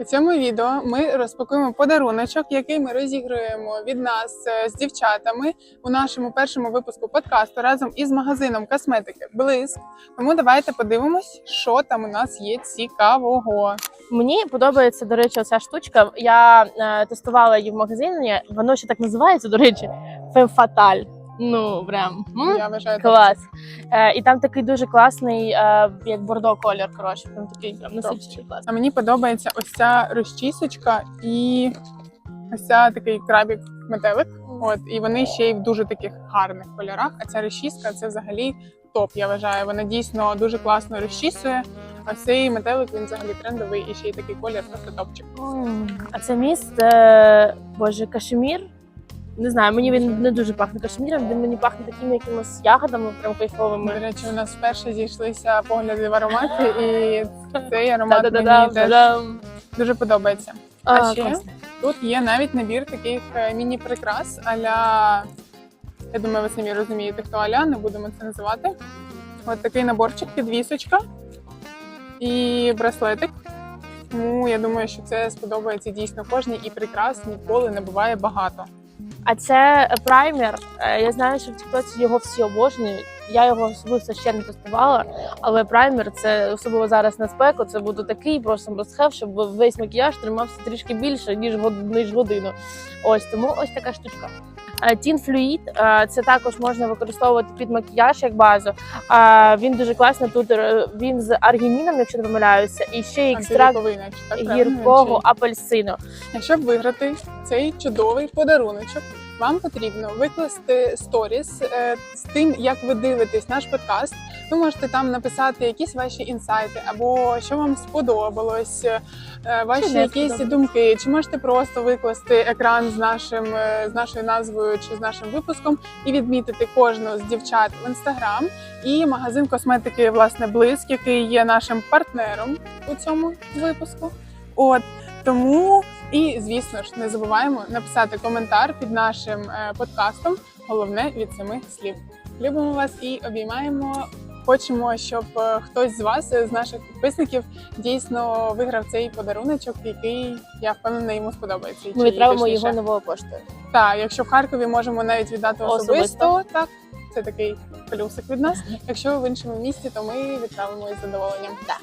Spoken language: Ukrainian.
У цьому відео ми розпакуємо подаруночок, який ми розігруємо від нас е, з дівчатами у нашому першому випуску подкасту разом із магазином косметики Блиск. Тому давайте подивимось, що там у нас є цікавого. Мені подобається, до речі, ця штучка. Я е, тестувала її в магазині. Воно ще так називається, до речі, фемфаталь. Ну, прям м, Я вважаю, клас. Е, і там такий дуже класний, е, як бордо колір. Коротше, прям такий прям насичений клас. А мені подобається ось ця розчісочка і ось ця такий крабік метелик. От і вони ще й в дуже таких гарних кольорах. А ця розчіска це взагалі топ. Я вважаю. Вона дійсно дуже класно розчісує. А цей метелик він взагалі трендовий і ще й такий колір просто топчик. А це міст, е, боже, кашемір. Не знаю, мені він не дуже пахне кашеміром, він мені пахне такими якимось ягодами, прям До речі, у нас вперше зійшлися погляди в ароматі, і цей аромат мені теж дуже подобається. А, А ще? класно. Тут є навіть набір таких е, міні-прикрас аля. Я думаю, ви самі розумієте, хто аля, не будемо це називати. От такий наборчик, підвісочка і браслетик. Тому я думаю, що це сподобається дійсно кожній, і прикрас ніколи не буває багато. А це праймер. Е, Я знаю, що в Тіктоці його всі обожнюють. Я його особисто ще не тестувала, але праймер це особливо зараз на спеку. Це буде такий просто must-have, щоб весь макіяж тримався трішки більше ніж ніж годину. Ось тому ось така штучка. Тін Fluid е, це також можна використовувати під макіяж як базу. Він дуже класно Тут е, він з аргініном, якщо не помиляюся, і ще екстракт гіркого апельсину. Щоб виграти цей чудовий подаруночок, вам потрібно викласти сторіс е, з тим, як ви дивитесь наш подкаст. Ви можете там написати якісь ваші інсайти, або що вам сподобалось, е, ваші не якісь сподобалось. думки. Чи можете просто викласти екран з нашим е, з нашою назвою чи з нашим випуском і відмітити кожну з дівчат в інстаграм і магазин косметики, власне, Блиск, який є нашим партнером у цьому випуску. От тому і звісно ж не забуваємо написати коментар під нашим е, подкастом. Головне від семи слів. Любимо вас і обіймаємо. Хочемо, щоб е, хтось з вас, е, з наших підписників, дійсно виграв цей подаруночок, який я впевнена йому сподобається. Ми відправимо його новою поштою. Так, якщо в Харкові можемо навіть віддати особисто, Особисто. так це такий плюсик від нас. Якщо в іншому місті, то ми відправимо із задоволенням. Так.